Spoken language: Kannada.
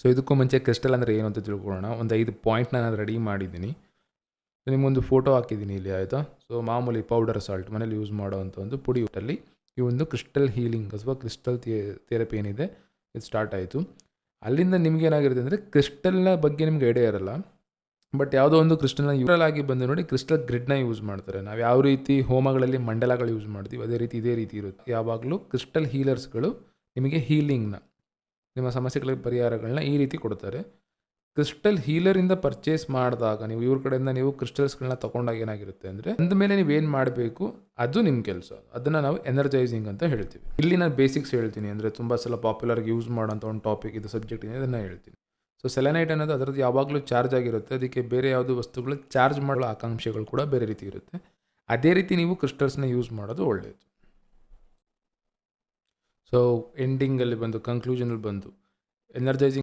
ಸೊ ಇದಕ್ಕೂ ಮುಂಚೆ ಕ್ರಿಸ್ಟಲ್ ಅಂದರೆ ಏನು ಅಂತ ತಿಳ್ಕೊಳ್ಳೋಣ. ಒಂದು ಐದು ಪಾಯಿಂಟ್ ನಾನು ರೆಡಿ ಮಾಡಿದ್ದೀನಿ. ಸೊ ನಿಮಗೊಂದು ಫೋಟೋ ಹಾಕಿದ್ದೀನಿ ಇಲ್ಲಿ, ಆಯಿತಾ? ಸೊ ಮಾಮೂಲಿ ಪೌಡರ್ ಸಾಲ್ಟ್ ಮನೇಲಿ ಯೂಸ್ ಮಾಡೋವಂಥ ಒಂದು ಪುಡಿ ಊಟಲ್ಲಿ ಈ ಒಂದು ಕ್ರಿಸ್ಟಲ್ ಹೀಲಿಂಗ್ ಅಥವಾ ಕ್ರಿಸ್ಟಲ್ ಥೆರಪಿ ಏನಿದೆ, ಇದು ಸ್ಟಾರ್ಟ್ ಆಯಿತು. ಅಲ್ಲಿಂದ ನಿಮ್ಗೆ ಏನಾಗಿರುತ್ತೆ ಅಂದರೆ ಕ್ರಿಸ್ಟಲ್ನ ಬಗ್ಗೆ ನಿಮ್ಗೆ ಐಡಿಯಾ ಇರಲ್ಲ. ಬಟ್ ಯಾವುದೋ ಒಂದು ಕ್ರಿಸ್ಟಲ್ನ ಯೂರಲ್ ಆಗಿ ಬಂದು ನೋಡಿ ಕ್ರಿಸ್ಟಲ್ ಗ್ರಿಡ್ನ ಯೂಸ್ ಮಾಡ್ತಾರೆ. ನಾವು ಯಾವ ರೀತಿ ಹೋಮಗಳಲ್ಲಿ ಮಂಡಲಗಳು ಯೂಸ್ ಮಾಡ್ತೀವಿ, ಅದೇ ರೀತಿ ಇದೇ ರೀತಿ ಇರುತ್ತೆ. ಯಾವಾಗಲೂ ಕ್ರಿಸ್ಟಲ್ ಹೀಲರ್ಸ್ಗಳು ನಿಮಗೆ ಹೀಲಿಂಗ್ನ ನಿಮ್ಮ ಸಮಸ್ಯೆಗಳಿಗೆ ಪರಿಹಾರಗಳನ್ನ ಈ ರೀತಿ ಕೊಡ್ತಾರೆ. ಕ್ರಿಸ್ಟಲ್ ಹೀಲರಿಂದ ಪರ್ಚೇಸ್ ಮಾಡಿದಾಗ ನೀವು ಇವ್ರ ಕಡೆಯಿಂದ ನೀವು ಕ್ರಿಸ್ಟಲ್ಸ್ಗಳನ್ನ ತಗೊಂಡಾಗ ಏನಾಗಿರುತ್ತೆ ಅಂದರೆ ಅಂದ ಮೇಲೆ ನೀವು ಏನು ಮಾಡಬೇಕು, ಅದು ನಿಮ್ಮ ಕೆಲಸ. ಅದನ್ನು ನಾವು ಎನರ್ಜೈಸಿಂಗ್ ಅಂತ ಹೇಳ್ತೀವಿ. ಇಲ್ಲಿ ನಾನು ಬೇಸಿಕ್ಸ್ ಹೇಳ್ತೀನಿ ಅಂದರೆ ತುಂಬ ಸಲ ಪಾಪ್ಯುಲರ್ಗೆ ಯೂಸ್ ಮಾಡೋಂಥ ಒಂದು ಟಾಪಿಕ್ ಇದು ಸಬ್ಜೆಕ್ಟ್ ಇದೆ, ಅದನ್ನು ಹೇಳ್ತೀನಿ. ಸೊ ಸೆಲೆನೈಟ್ ಅನ್ನೋದು ಅದರದ್ದು ಯಾವಾಗಲೂ ಚಾರ್ಜ್ ಆಗಿರುತ್ತೆ. ಅದಕ್ಕೆ ಬೇರೆ ಯಾವುದೋ ವಸ್ತುಗಳು ಚಾರ್ಜ್ ಮಾಡೋ ಆಕಾಂಕ್ಷೆಗಳು ಕೂಡ ಬೇರೆ ರೀತಿ ಇರುತ್ತೆ. ಅದೇ ರೀತಿ ನೀವು ಕ್ರಿಸ್ಟಲ್ಸ್ನ ಯೂಸ್ ಮಾಡೋದು ಒಳ್ಳೆಯದು ಸೊ ಎಂಡಿಂಗಲ್ಲಿ ಬಂದು ಕನ್ಕ್ಲೂಷನಲ್ಲಿ ಬಂದು ಎನರ್ಜೈಸಿಂಗ್